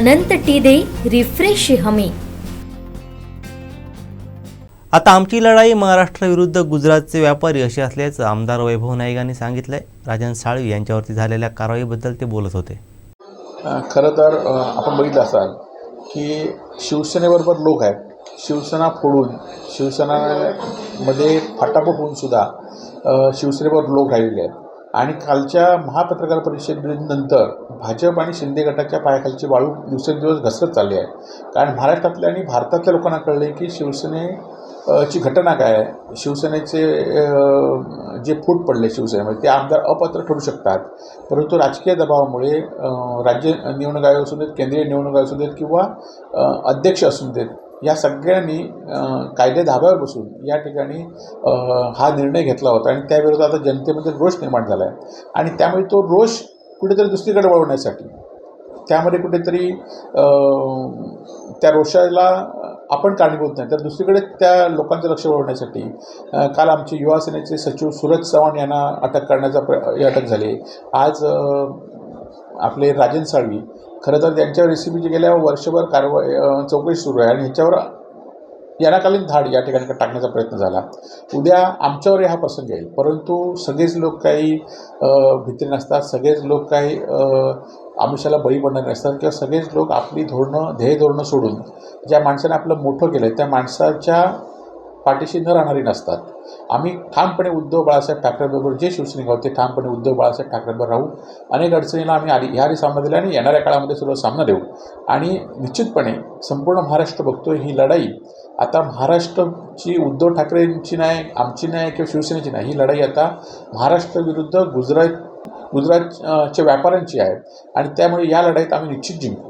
अनंत T दे refresh हमी. आता आमची लढाई महाराष्ट्राविरुद्ध गुजरातचे व्यापारी अशी असल्याचं आमदार वैभव नाईक यांनी सांगितलंय. राजन साळवी यांच्यावरती झालेल्या कारवाईबद्दल ते बोलत होते. खरं तर आपण बघितलं असाल की शिवसेनेबरोबर लोक आहेत. शिवसेना फोडून शिवसेनामध्ये फाटाफूट होऊन सुद्धा अ, शिवसेनेबरोबर लोक राहिलेले आहेत. आणि कालच्या महापत्रकार परिषदेनंतर भाजप आणि शिंदे गटाच्या पायाखालची वाळू दिवसेंदिवस घसरत चालली आहे. कारण महाराष्ट्रातल्या आणि भारतातल्या लोकांना कळले की शिवसेने ची घटना काय आहे? शिवसेनेचे जे फूट पडले शिवसेनेमध्ये ते आमदार अपात्र ठरू शकतात. परंतु राजकीय दबावामुळे राज्य निवडणूक आयोग असू देत केंद्रीय निवडणूक आयोग असू देत किंवा अध्यक्ष असू देत या सगळ्यांनी कायदे धाब्यावर बसून या ठिकाणी हा निर्णय घेतला होता. आणि त्याविरोधात आता जनतेमध्ये रोष निर्माण झाला आहे. आणि त्यामुळे तो रोष कुठेतरी दुसरीकडे वळवण्यासाठी त्यामध्ये कुठेतरी त्या रोषाला आपण कारणीभूत नाही. तर दुसरीकडे त्या लोकांचं लक्ष वळवण्यासाठी काल आमचे युवा सेनेचे सचिव सूरज चव्हाण यांना अटक करण्याचा प्र अटक झाली. आज आपले राजन साळवी खरं तर त्यांच्या रेसिपीची गेल्या वर्षभर कारवाई चौकशी सुरू आहे आणि ह्याच्यावर यानाकालीन धाड या ठिकाणी टाकण्याचा प्रयत्न झाला. उद्या आमच्यावर हा प्रसंग येईल. परंतु सगळेच लोक काही भीती नसतात. सगळेच लोक काही आमिषाला बळी पडणारे नसतात. किंवा सगळेच लोक आपली धोरणं ध्येय धोरणं सोडून ज्या माणसाने आपलं मोठं केलं त्या माणसाच्या पाठीशी न राहणारी नसतात. आम्ही ठामपणे उद्धव बाळासाहेब ठाकरेबरोबर जे शिवसैनिक आहोत ते ठामपणे उद्धव बाळासाहेब ठाकरेबरोबर राहू. अनेक अडचणीला आम्ही आधी ह्याआधी सामना दिला आणि येणाऱ्या काळामध्ये सुद्धा सामना देऊ. आणि निश्चितपणे संपूर्ण महाराष्ट्र बघतोय ही लढाई. आता महाराष्ट्राची उद्धव ठाकरेंची नाही आमची नाही किंवा शिवसेनेची नाही ही लढाई आता महाराष्ट्र विरुद्ध गुजरात गुजरातच्या व्यापाऱ्यांची आहे. आणि त्यामुळे या लढाईत आम्ही निश्चित जिंकू.